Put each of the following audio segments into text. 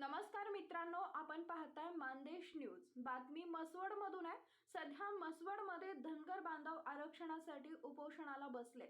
नमस्कार मित्रांनो आपण पाहताय मानदेश न्यूज. बातमी मसवड मधून आहे. सध्या मसवडमध्ये धनगर बांधव आरक्षणासाठी उपोषणाला बसले.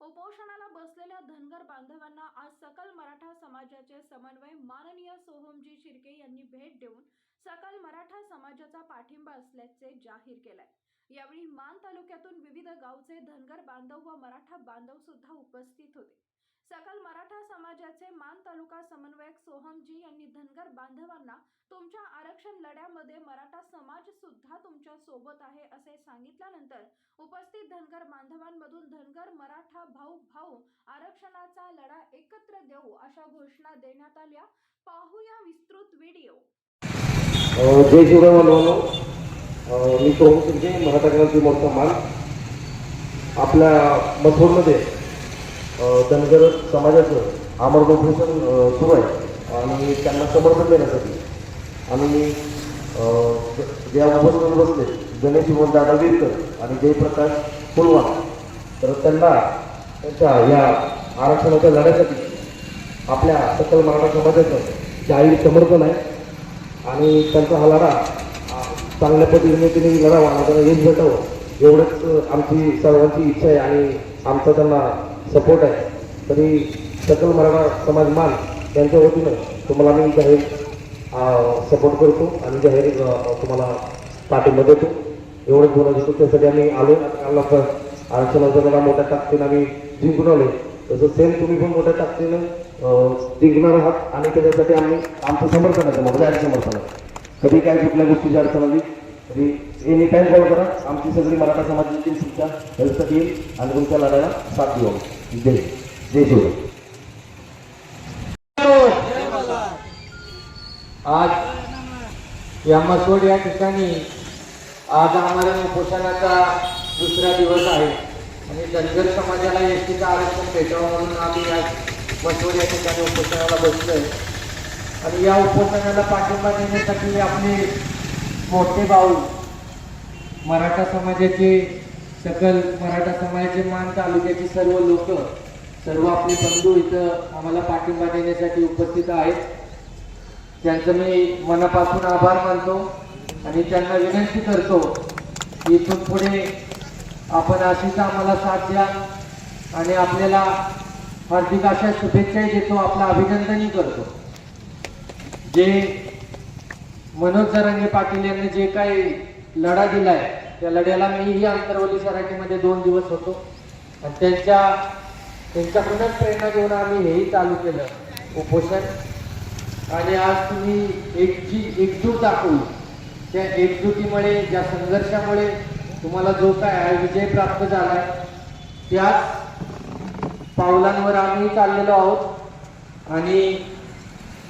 उपोषणाला बसलेल्या धनगर बांधवांना आज सकल मराठा समाजाचे समन्वय माननीय सोहमजी शिर्के यांनी भेट देऊन सकल मराठा समाजाचा पाठिंबा असल्याचे जाहीर केलंय. यावेळी मान तालुक्यातून विविध गावचे धनगर बांधव व मराठा बांधव सुद्धा उपस्थित होते. सकल मराठा समाजाचे मान तालुका समन्वयक सोहमजी यांनी धनगर बांधवांना तुमच्या आरक्षण लढ्यामध्ये मराठा समाज सुद्धा तुमच्यासोबत आहे असे सांगितल्यानंतर उपस्थित धनगर बांधवांमधून धनगर मराठा भाऊ भाऊ आरक्षणाचा लढा एकत्र देऊ अशा घोषणा देण्यात आल्या. पाहूया विस्तृत व्हिडिओ. मी सोहम मराठा क्रांती मोर्चा मान आपल्या मथुरमध्ये धनगर समाजाचं आमरण उपोषण सुरू आहे आणि त्यांना समर्थन देण्यासाठी आम्ही ज्या उपस्थित बसले गणेश विमोद दादा वीरकर आणि जयप्रकाश फुलवाण तर त्यांना त्यांच्या या आरक्षणाच्या लढ्यासाठी आपल्या सकल मराठा समाजाचं जाहीर समर्थन आहे. आणि त्यांचा हा लढा चांगल्या पद्धतीने त्यांनी लढावा आणि त्यांना यश भेटावं एवढंच आमची सर्वांची इच्छा आहे आणि आमचा त्यांना सपोर्ट आहे. तरी सकल मराठा समाज मान यांच्या वतीनं तुम्हाला मी जाहीर सपोर्ट करतो आणि जाहीर तुम्हाला पाठिंबा देतो. एवढंच बोलत होतो त्यासाठी आम्ही आलो काल आरक्षणाचा लढा मोठ्या ताकदीनं आम्ही जिंकून आलो तसं सेम तुम्ही पण मोठ्या ताकदीनं जिंकणार आहात आणि त्याच्यासाठी आम्ही आमचं समर्थन आहे. तुम्हाला जाहीर समर्थन आहे. कधी काय कुठल्या गोष्टीची अडचण आली एनी टाईम कॉल करा. आमची सगळी मराठा समाजाची तुमच्या हेल्पसाठी येईल आणि तुमच्या लढायला साथ देऊ. जय जय शिव आज या मसवड या ठिकाणी आज आम्हाला उपोषणाचा दुसरा दिवस आहे. आणि धनगर समाजाला एस टीचं आरक्षण भेटावं म्हणून आम्ही आज मसोड या ठिकाणी उपोषणाला बसलोय. आणि या उपोषणाला पाठिंबा देण्यासाठी आपली मोठे भाऊ. मराठा समाजाचे सकल मराठा समाजाचे मान तालुक्याचे सर्व लोक सर्व आपले बंधू इथं आम्हाला पाठिंबा देण्यासाठी उपस्थित आहेत. त्यांचं मी मनापासून आभार मानतो आणि त्यांना विनंती करतो की इथून पुढे आपण अशीच आम्हाला साथ द्या आणि आपल्याला हार्दिक अशा शुभेच्छाही देतो आपलं अभिनंदनही करतो. जे मनोज जरांगे पाटील यांनी जे काही लढा दिलाय त्या लढ्याला मीही अंतरवली सराठीमध्ये दोन दिवस होतो. आणि त्यांच्या त्यांच्याकडूनच प्रेरणा घेऊन आम्ही हेही चालू केलं उपोषण. आणि आज तुम्ही एक जी एकजूट दाखवली त्या एकजुटीमुळे ज्या संघर्षामुळे तुम्हाला जो काय विजय प्राप्त झालाय त्याच पावलांवर आम्ही चाललेलो आहोत. आणि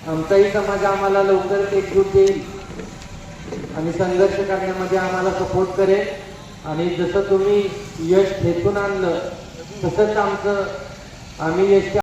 आमचाही समाज आम्हाला लवकरच एकजूट देईल. आणि संघर्ष करण्यामध्ये आम्हाला सपोर्ट करेल. आणि जसं तुम्ही यश खेचून आणलं तसंच आमचं आम्ही यश